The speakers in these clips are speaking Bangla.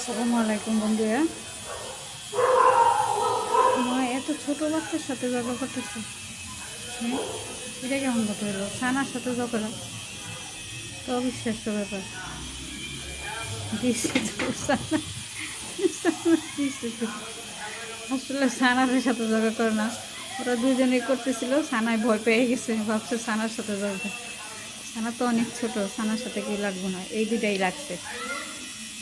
আসসালামু আলাইকুম, বন্ধুরা। মা, এত ছোট বাচ্চার সাথে ঝগড়া করতেছে। এটা কেমন কথা হলো? ছানার সাথে ঝগড়া? তো অবিশ্বাস্য ব্যাপার। আসলে ছানার সাথে ঝগড়া করে না। ওরা দুজনে করতেছিল ছানায় ভয় পেয়ে গেছে। ভাবছে ছানার সাথে ঝগড়া। ছানা তো অনেক ছোট ছানার সাথে কি লাগবে না? এই দুটাই লাগছে।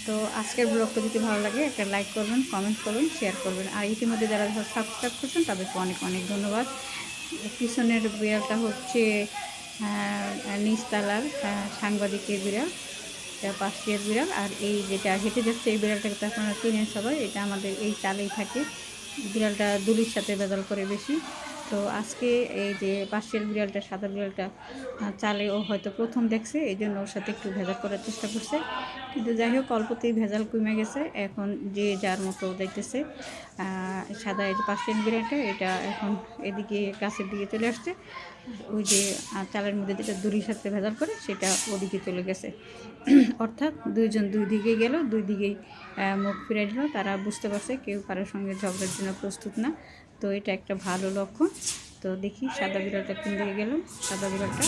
তো আজকের ব্লগটা যদি ভালো লাগে, একটা লাইক করবেন কমেন্ট করবেন শেয়ার করবেন। আর ইতিমধ্যে যারা ধর সাবস্ক্রাইব করছেন, তাদেরকে অনেক অনেক ধন্যবাদ। পিছনের বিড়ালটা হচ্ছে নিচতলার সাংবাদিকের বিড়াল, এটা পাঁচটিয়ার বিড়াল। আর এই যেটা হেঁটে যাচ্ছে, এই বিড়ালটাকে তো আপনারা চিনেন সবাই, এটা আমাদের এই চালেই থাকে। বিড়ালটা দুলির সাথে বেদাল করে বেশি। তো আজকে এই যে পাশের বিড়ালটা, সাদা বিড়ালটা চালে ও হয়তো প্রথম দেখছে, এই জন্য ওর সাথে একটু ভেজাল করার চেষ্টা করছে। কিন্তু যাই হোক, অল্পতেই ভেজাল কমে গেছে। এখন যে যার মতো দেখতেছে সাদা এই যে পাশের বিড়ালটা, এটা এখন এদিকে গাছের দিকে চলে আসছে। ওই যে চালের মধ্যে যেটা দড়ির সাথে ভেজাল করে, সেটা ওদিকে চলে গেছে। অর্থাৎ দুইজন দুই দিকে গেল, দুই দিকেই মুখ ফিরে দিল। তারা বুঝতে পারছে কেউ কারোর সঙ্গে ঝগড়ার জন্য প্রস্তুত না। তো এটা একটা ভালো লক্ষণ। তো দেখি সাদা বিড়ালটা কোন দিকে গেল? সাদা বিড়ালটা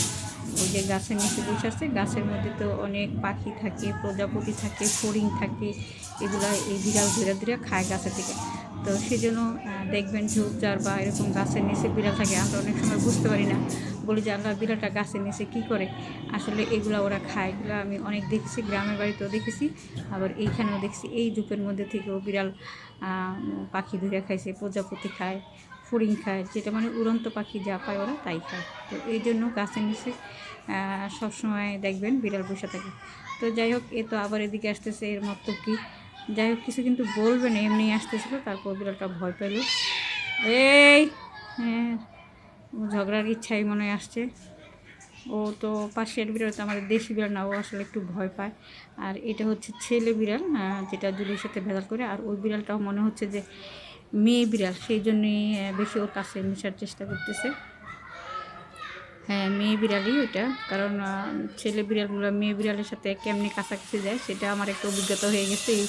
ওই যে গাছের নিচে বসে আছে। গাছের মধ্যে তো অনেক পাখি থাকে প্রজাপতি থাকে ফড়িং থাকে এগুলা এই বিড়াল ধীরে ধীরে খায় গাছের থেকে তো সেই জন্য আহ, দেখবেন ঝোপঝাড় বা এরকম গাছের নিচে বিড়াল থাকে। আমরা অনেক সময় বুঝতে পারি না। বলি যে আল্লাহ বিড়ালটা গাছের নিচে কী করে? আসলে এগুলো ওরা খায়। এগুলো আমি অনেক দেখছি গ্রামের বাড়িতেও দেখেছি। আবার এইখানেও দেখছি। এই জুপের মধ্যে থেকেও বিড়াল পাখি ধরে খাইছে প্রজাপতি খায়। ফড়িং খায়, যেটা মানে উড়ন্ত পাখি যা পায় ওরা তাই খায়। তো এই জন্য গাছের নিচে সবসময় দেখবেন বিড়াল বসে থাকে। তো যাই হোক, এ তো আবার এদিকে আসতেছে, এর মতো কি? যাই হোক, কিছু কিন্তু বলবে না, এমনি আসতেছিল, তারপর বিড়ালটা ভয় পেল। এই হ্যাঁ ঝগড়ার ইচ্ছাই মনে আসছে। ও তো পাশের বিড়াল তো আমাদের দেশি বিড়াল না, ও আসলে একটু ভয় পায়। আর এটা হচ্ছে ছেলে বিড়াল যেটা দুলির সাথে ভেজাল করে। আর ওই বিড়ালটাও মনে হচ্ছে যে মেয়ে বিড়াল, সেই জন্যই বেশি ওর কাছে মেশার চেষ্টা করতেছে। হ্যাঁ মেয়ে বিড়ালই ওইটা। কারণ ছেলে বিড়ালগুলো মেয়ে বিড়ালের সাথে কেমনি কাছাকাছি যায়, সেটা আমার একটা অভিজ্ঞতা হয়ে গেছে এই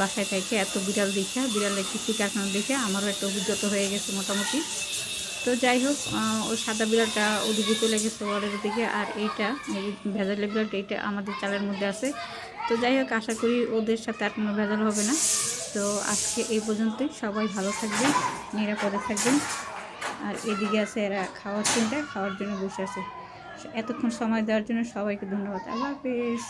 বাসায় থেকে। এত বিড়াল দেখে, বিড়ালের কিছু কারখানা দেখে, আমারও একটা অভিজ্ঞতা হয়ে গেছে মোটামুটি। তো যাই হোক ওই সাদা বিড়ালটা ওদিকে চলে গেছে ওয়ালের দিকে। আর এইটা, এই বিড়ালটা এইটা আমাদের চালের মধ্যে আছে। তো যাই হোক, আশা করি ওদের সাথে আর কোনো ভেজাল হবে না। তো আজকে এই পর্যন্তই। সবাই ভালো থাকবেন, নিরাপদে থাকবেন। আর এদিকে আছে এরা খাওয়ার চিন্তা, খাওয়ার জন্য বসে আছে। এতক্ষণ সময় দেওয়ার জন্য সবাইকে ধন্যবাদ। আল্লাহ হাফিজ।